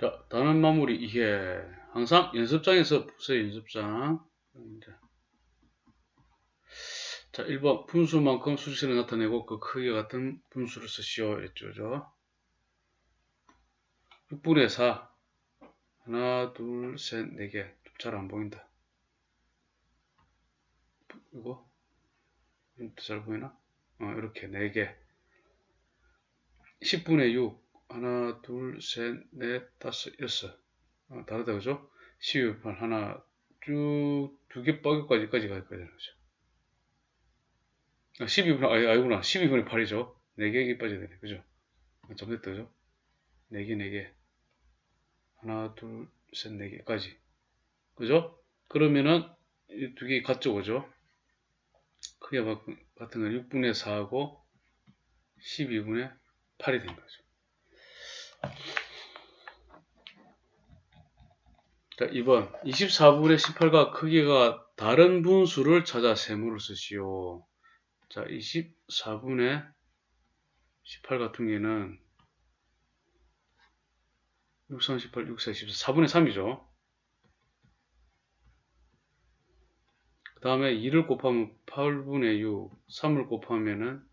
자, 단원 마무리 이해. 항상 연습장에서 보세요, 연습장. 자, 1번. 분수만큼 수식을 나타내고 그 크기가 같은 분수를 쓰시오. 했죠, 죠 6분의 4. 하나, 둘, 셋, 네 개. 잘 안 보인다. 이거? 잘 보이나? 어, 이렇게 네 개. 10분의 6. 하나, 둘, 셋, 넷, 다섯, 여섯. 어, 다르다, 그죠? 12분 하나, 쭉, 두 개 빠기까지까지 갈 거야, 그죠? 아, 12분, 아, 아니구나. 12분의 8이죠. 4개 빠져야 되네, 그죠? 아, 좀 됐다, 그죠? 4개, 4개. 하나, 둘, 셋, 4개까지. 그죠? 그러면은, 두 개 같죠, 그죠? 크기가 같은 건 6분의 4하고 12분의 8이 된 거죠. 자, 2번. 24분의 18과 크기가 다른 분수를 찾아 세모를 쓰시오. 자, 24분의 18 같은 경우에는 6, 3, 18, 6, 4, 14, 4분의 3이죠. 그 다음에 2를 곱하면 8분의 6, 3을 곱하면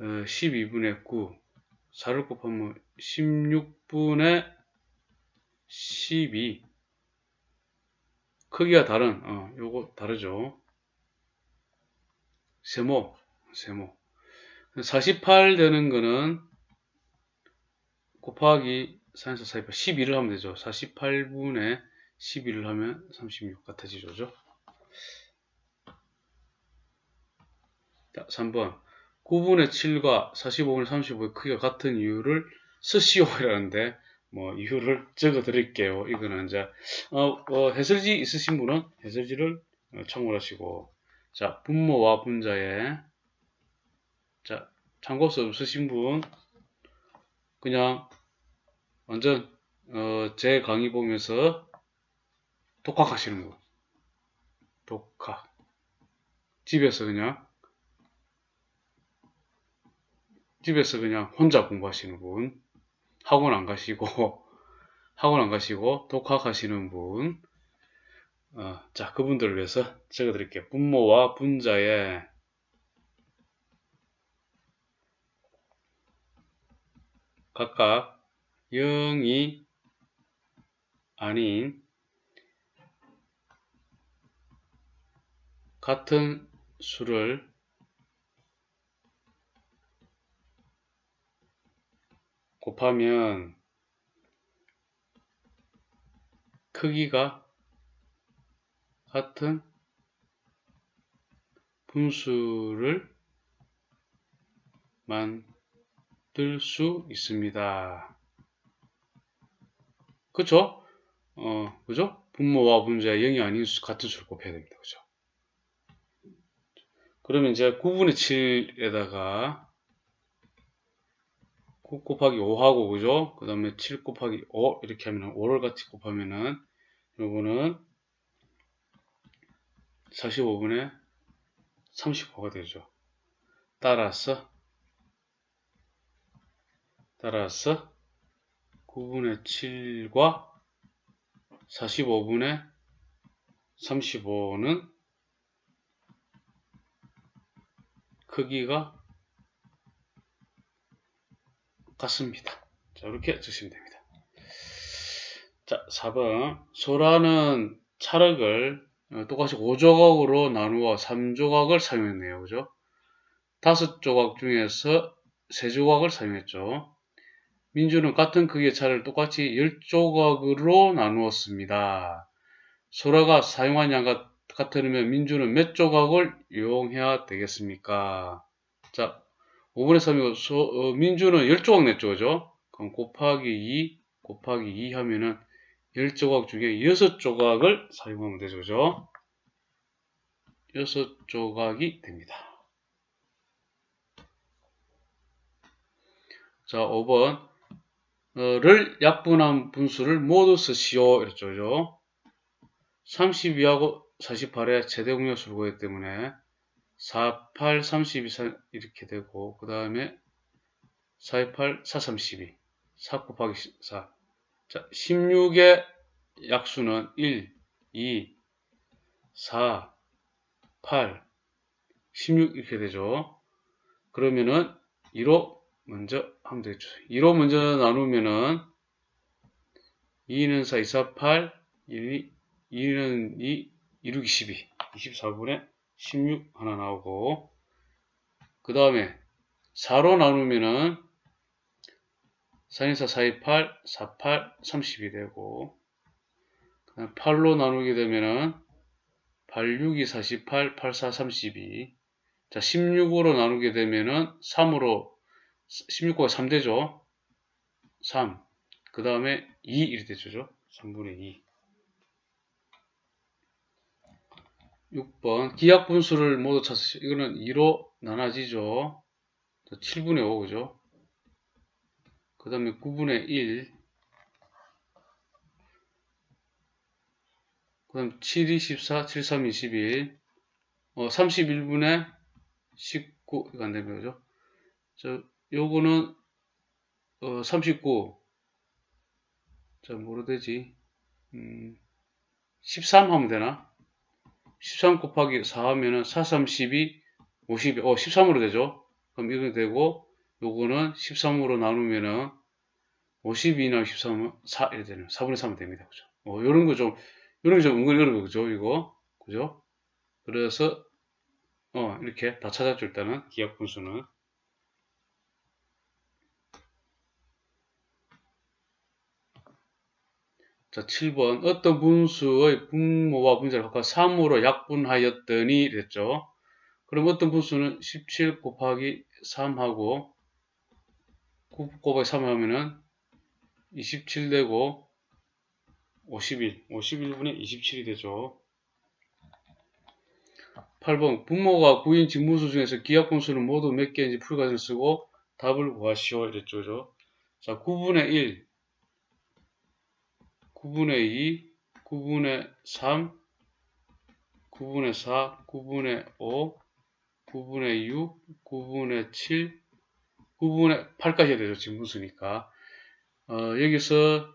은 12분의 9, 4를 곱하면 16분의 12 크기가 다른 어 요거 다르죠. 세모 세모. 48 되는 거는 곱하기 4에서 48 12를 하면 되죠. 48분의 12를 하면 36 같아지죠 그죠? 자 3번 9분의 7과 45분의 35의 크기가 같은 이유를 쓰시오 이라는데 뭐 이유를 적어 드릴게요. 이거는 이제 어, 어, 해설지 있으신 분은 해설지를 어, 참고하시고. 자 분모와 분자에. 자 참고서 없으신 분. 그냥 완전 어, 제 강의 보면서 독학하시는 분. 독학. 집에서 그냥 집에서 그냥 혼자 공부하시는 분 학원 안 가시고 학원 안 가시고 독학하시는 분, 어, 자 그분들을 위해서 적어드릴게요. 분모와 분자의 각각 0이 아닌 같은 수를 곱하면 크기가 같은 분수를 만들 수 있습니다. 그쵸? 어, 그죠? 분모와 분자의 0이 아닌 수, 같은 수를 곱해야 됩니다. 그죠? 그러면 이제 9분의 7에다가 9 곱하기 5하고 그죠? 그 다음에 7 곱하기 5 이렇게 하면 5를 같이 곱하면은 요거는 45분의 35가 되죠. 따라서 따라서 9분의 7과 45분의 35는 크기가 같습니다. 자, 이렇게 쓰시면 됩니다. 자, 4번. 소라는 찰흙을 어, 똑같이 5조각으로 나누어 3조각을 사용했네요. 그죠? 5조각 중에서 3조각을 사용했죠. 민주는 같은 크기의 차를 똑같이 10조각으로 나누었습니다. 소라가 사용한 양과 같으면 민주는 몇 조각을 이용해야 되겠습니까? 자, 5분의 3이고 소, 어, 민주는 10조각 냈죠. 그죠? 그럼 곱하기 2 곱하기 2 하면은 10조각 중에 6조각을 사용하면 되죠. 그죠? 6조각이 됩니다. 자, 5번. 를 약분한 분수를 모두 쓰시오. 이랬죠. 그죠? 32하고 48의 최대 공약수를 구했기 때문에 4, 8, 32 이렇게 되고 그 다음에 4, 8, 4, 32 4 곱하기 4 자, 16의 약수는 1, 2, 4, 8, 16 이렇게 되죠. 그러면은 2로 먼저 하면 되겠죠. 2로 먼저 나누면은 2는 4, 2, 4, 8, 1, 2는 2, 2, 6, 22. 24분의 16 하나 나오고 그 다음에 4로 나누면은 424, 428, 48, 30이 되고 그 다음 8로 나누게 되면은 86이 48, 84, 32 자, 16으로 나누게 되면은 3으로 16가 3되죠. 3. 그 다음에 2 이렇게 되죠. 3분의 2. 6번 기약 분수를 모두 찾으시 이거는 2로 나눠지죠. 7분의 5 그죠? 그 다음에 9분의 1 그 다음 7, 2, 14, 7, 3, 21 어, 31분의 19 이거 안 되는 거죠? 저 요거는 어, 39 자 뭐로 되지? 음, 13 하면 되나? 13 곱하기 4 하면은 4, 3, 12, 52, 어, 13으로 되죠? 그럼 이거 되고, 요거는 13으로 나누면은 52나 13은 4, 이렇게 되는 4분의 3은 됩니다. 그죠? 어, 요런 거 좀, 요런 게 좀 은근히 어려워. 그죠? 이거. 그죠? 그래서, 어, 이렇게 다 찾았죠. 일단은, 기억 분수는. 자, 7번. 어떤 분수의 분모와 분자를 각각 3으로 약분하였더니 됐죠. 그럼 어떤 분수는 17 곱하기 3하고 9 곱하기 3 하면은 27 되고 51, 51분의 27이 되죠. 8번 분모가 9인 진분수 중에서 기하분수는 모두 몇 개인지 풀과정 쓰고 답을 구하시오 이랬죠. 자, 9분의 1 9분의 2, 9분의 3, 9분의 4, 9분의 5, 9분의 6, 9분의 7, 9분의 8까지 되죠. 지금 분수니까. 어, 여기서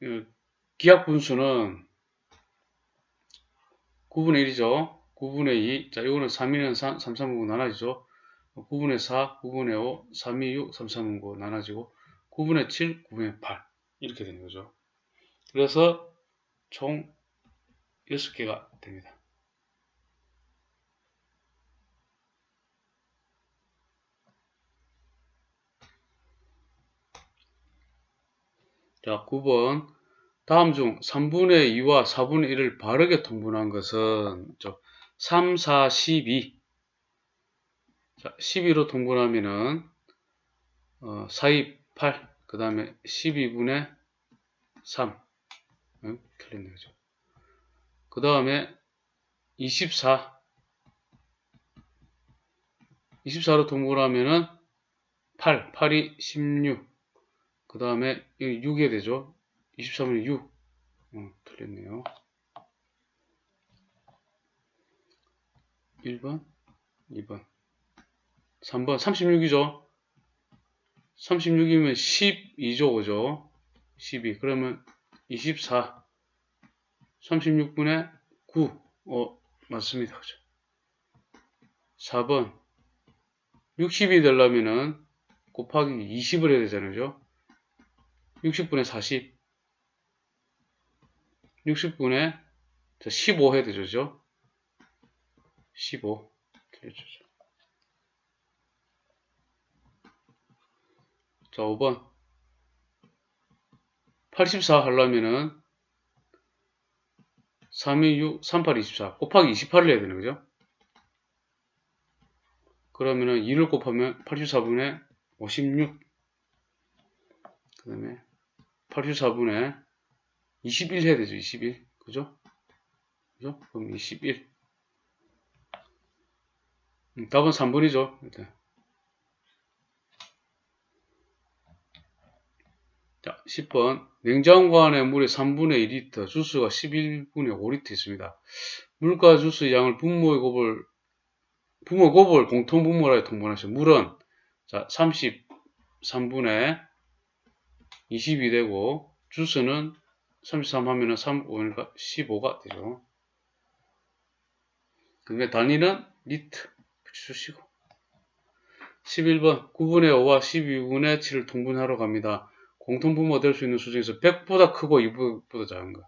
그 기하 분수는 9분의 1이죠. 9분의 2. 자, 이거는 3, 2는 3, 3, 3, 9 나눠지죠. 9분의 4, 9분의 5, 3, 2, 6, 3, 3, 9 나눠지고 9분의 7, 9분의 8 이렇게 되는 거죠. 그래서 총 6개가 됩니다. 자, 9번. 다음 중 3분의 2와 4분의 1을 바르게 통분한 것은 3, 4, 12. 자, 12로 통분하면은 어, 4, 2, 8. 그 다음에 12분의 3. 응? 틀렸네, 그죠? 그 다음에 24. 24로 동굴하면은 8. 8이 16. 그 다음에 6이 되죠? 23은 6. 어, 틀렸네요. 1번, 2번, 3번, 36이죠? 36이면 12죠, 그죠? 12. 그러면 24, 36분의 9. 어, 맞습니다. 그죠? 4번. 60이 되려면은 곱하기 20을 해야 되잖아요. 그죠? 60분의 40. 60분의 15 해야 되죠. 그죠? 15. 틀려주죠. 자, 5번. 84 하려면은 3, 2, 6, 3, 8, 24 곱하기 28을 해야 되는 거죠. 그러면은 2를 곱하면 84분의 56. 그 다음에 84분의 21 해야 되죠. 21. 그죠? 그죠? 그럼 21. 음, 답은 3번이죠. 일단. 자, 10번. 냉장고 안에 물이 3분의 2리터, 주스가 11분의 5리터 있습니다. 물과 주스의 양을 분모의 곱을, 분모 곱을 공통 분모라 통분하시 물은, 자, 33분의 20이 되고, 주스는 33 하면은 3, 5니까 15가 되죠. 그다음에 단위는 리트 붙여주시고 11번 9분의 5와 12분의 7을 통분하러 갑니다. 공통분모가 될수 있는 수 중에서 100보다 크고 200보다 작은 거.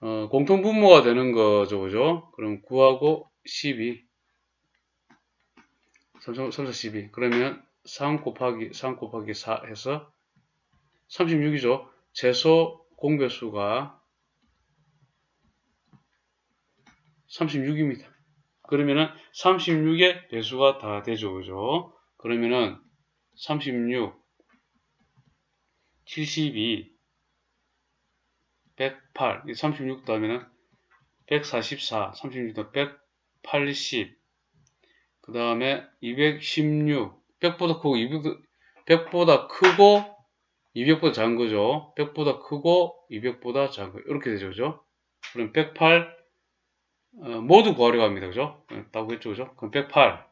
어, 공통분모가 되는 거죠, 그죠? 그럼 9하고 12. 3, 3, 4, 12. 그러면 3 곱하기 3 곱하기 4 해서 36이죠. 제소 공배수가 36입니다. 그러면은 36의 배수가 다 되죠. 그죠? 그러면은 36, 72, 108, 36 더하면은 144, 36더 180, 그 다음에 216, 100보다 크고 200, 100보다 크고 200보다 작은 거죠. 100보다 크고 200보다 작은 거. 이렇게 되죠. 그죠? 그럼 108, 어, 모두 구하려고 합니다. 그죠? 따고 했죠. 그죠? 그럼 108,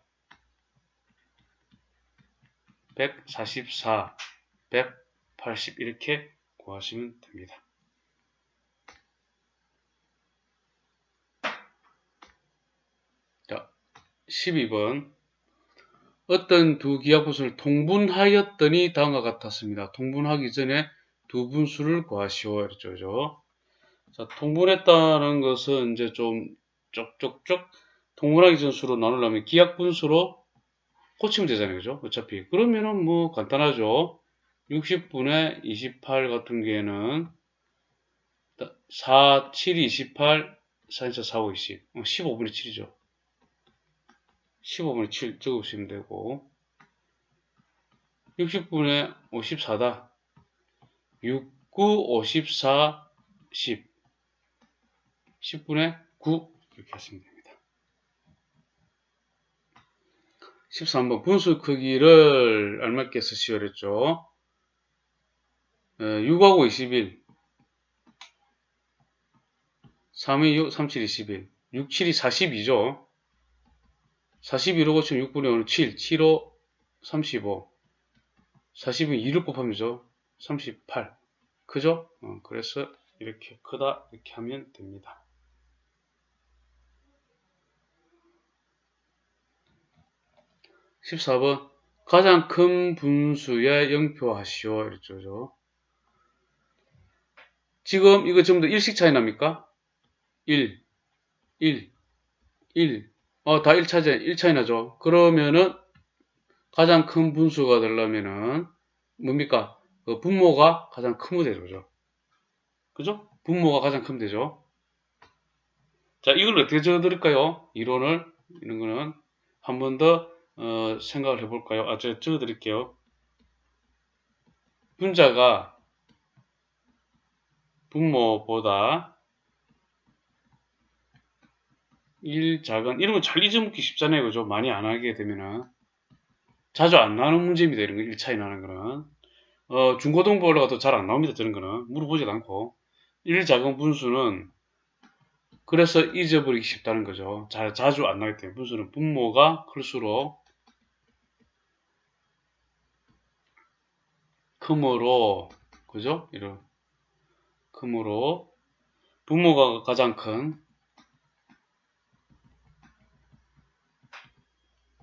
144, 180 이렇게 구하시면 됩니다. 자, 12번. 어떤 두 기하분수를 통분하였더니 다음과 같았습니다. 통분하기 전에 두 분수를 구하시오. 이랬죠. 자, 통분했다는 것은 이제 좀 쪽쪽쪽 통분하기 전 수로 나누려면 기하분수로 고치면 되잖아요. 그죠? 어차피. 그러면은 뭐 간단하죠. 60분의 28 같은 경우에는 4, 7, 28, 4, 4, 4, 5, 20. 15분의 7이죠. 15분의 7 적으시면 되고 60분의 54다. 6, 9, 54, 10. 10분의 9 이렇게 하시면 됩니다. 13번 분수 크기를 알맞게 쓰시오 그랬죠. 6하고 21 3이 6, 3, 7, 21 6, 7이 42죠. 42로 고치면 6분의 5는 7, 7호 35 40은 2를 곱하면죠 38 그죠? 어, 그래서 이렇게 크다 이렇게 하면 됩니다. 14번 가장 큰 분수에 영표하시오 이랬죠. 지금 이거 전부 다 일식 차이 납니까? 1, 1, 1. 어, 다 1차제, 1차이 나죠. 그러면은 가장 큰 분수가 되려면은 뭡니까? 그 분모가 가장 크면 되죠. 그죠? 그죠? 분모가 가장 크면 되죠. 자, 이걸 어떻게 적어드릴까요? 이론을, 이런 거는 한 번 더 어, 생각을 해볼까요? 아, 제가 적어드릴게요. 분자가 분모보다 1 작은 거잘 잊어먹기 쉽잖아요. 그죠? 많이 안 하게 되면은 자주 안 나오는 문제입니다. 이런 거 1차이 나는 거는 어, 중고등부 올라가도 잘 안 나옵니다. 저런 거는 물어보지도 않고 1 작은 분수는 그래서 잊어버리기 쉽다는 거죠. 자, 자주 안 나기 때문에 분수는 분모가 클수록 크므로 그죠? 이런 크므로 분모가 가장 큰,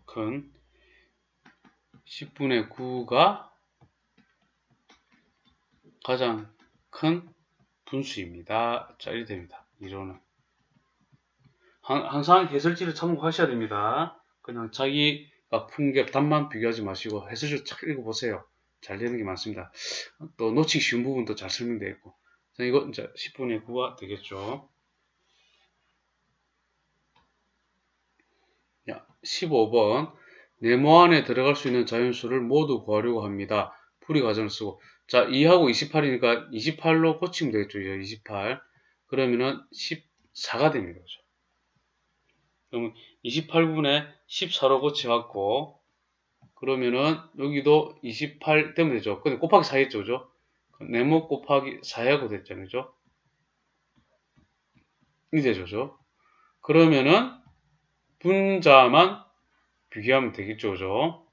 큰 10분의 9가 가장 큰 분수입니다. 자, 이렇게 됩니다. 이론은. 항상 해설지를 참고하셔야 됩니다. 그냥 자기가 푼게 답만 비교하지 마시고 해설지를 쫙 읽어보세요. 잘 되는 게 많습니다. 또 놓치기 쉬운 부분도 잘 설명되어 있고. 자, 이거 이제 10분의 9가 되겠죠. 야, 15번. 네모 안에 들어갈 수 있는 자연수를 모두 구하려고 합니다. 풀이 과정을 쓰고. 자, 2하고 28이니까 28로 고치면 되겠죠. 28. 그러면은 14가 됩니다. 그죠? 그러면 28분에 14로 고쳐갖고, 그러면은 여기도 28 되면 되죠. 근데 곱하기 4 했죠. 그죠? 네모 곱하기 4하고 됐잖아요. 그죠? 이 되죠. 그죠? 그러면은 분자만 비교하면 되겠죠. 그죠?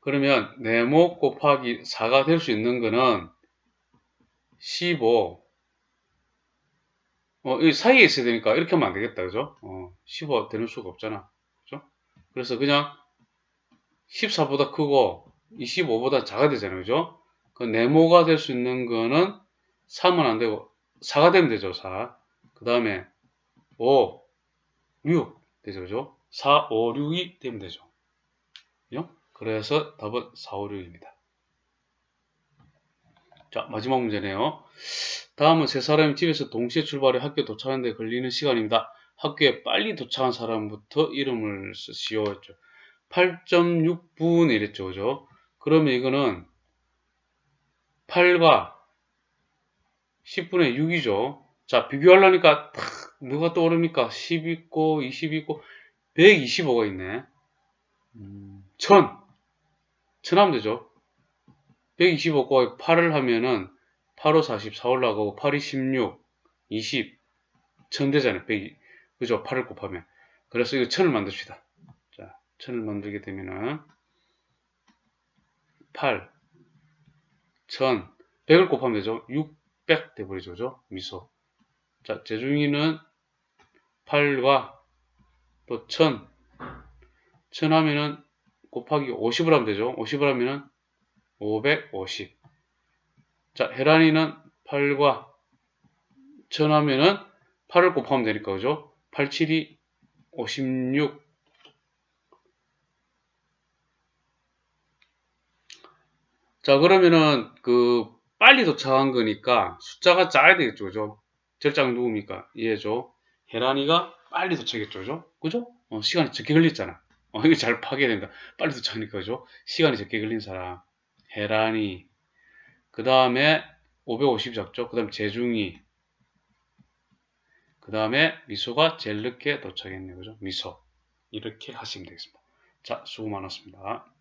그러면 네모 곱하기 4가 될 수 있는 거는 15 어, 이 사이에 있어야 되니까 이렇게 하면 안 되겠다. 그죠? 어, 15 되는 수가 없잖아. 그죠? 그래서 그냥 14보다 크고 25보다 작아야 되잖아요. 그죠? 그 네모가 될 수 있는 거는 3은 안 되고 4가 되면 되죠. 4. 그 다음에 5, 6 되죠. 그죠? 4, 5, 6이 되면 되죠. 그죠? 그래서 답은 4, 5, 6입니다. 자, 마지막 문제네요. 다음은 세 사람이 집에서 동시에 출발해 학교 도착하는데 걸리는 시간입니다. 학교에 빨리 도착한 사람부터 이름을 쓰시오. 했죠. 8.6분 이랬죠. 그죠? 그러면 이거는 8과 10분의 6이죠. 자, 비교하려니까 탁 뭐가 떠오릅니까? 10 있고 20 있고 125가 있네. 음, 1000. 1000 하면 되죠. 125 곱하기 8을 하면은 8, 5, 40, 4 올라가고 8, 2, 16, 20, 1000 되잖아요. 100, 그죠? 8을 곱하면. 그래서 이거 1000을 만듭시다. 자, 1000을 만들게 되면은 8, 1000, 100을 곱하면 되죠. 600 돼버리죠. 그죠? 미소. 자, 재중이는 8과 또 1000, 1000 하면은 곱하기 50을 하면 되죠. 50을 하면은 550. 자, 혜란이는 8과 1000 하면은 8을 곱하면 되니까, 그죠? 8, 7이 56. 자, 그러면은, 그, 빨리 도착한 거니까 숫자가 작아야 되겠죠, 그죠? 절장 누굽니까? 얘죠. 혜란이가 빨리 도착했죠, 그죠? 그죠? 어, 시간이 적게 걸렸잖아. 어, 이거 잘 파괴해야 된다. 빨리 도착하니까, 그죠? 시간이 적게 걸린 사람. 혜란이. 그 다음에 550 잡죠. 그 다음 재중이. 그 다음에 미소가 제일 늦게 도착했네요. 그죠? 미소. 이렇게 하시면 되겠습니다. 자, 수고 많았습니다.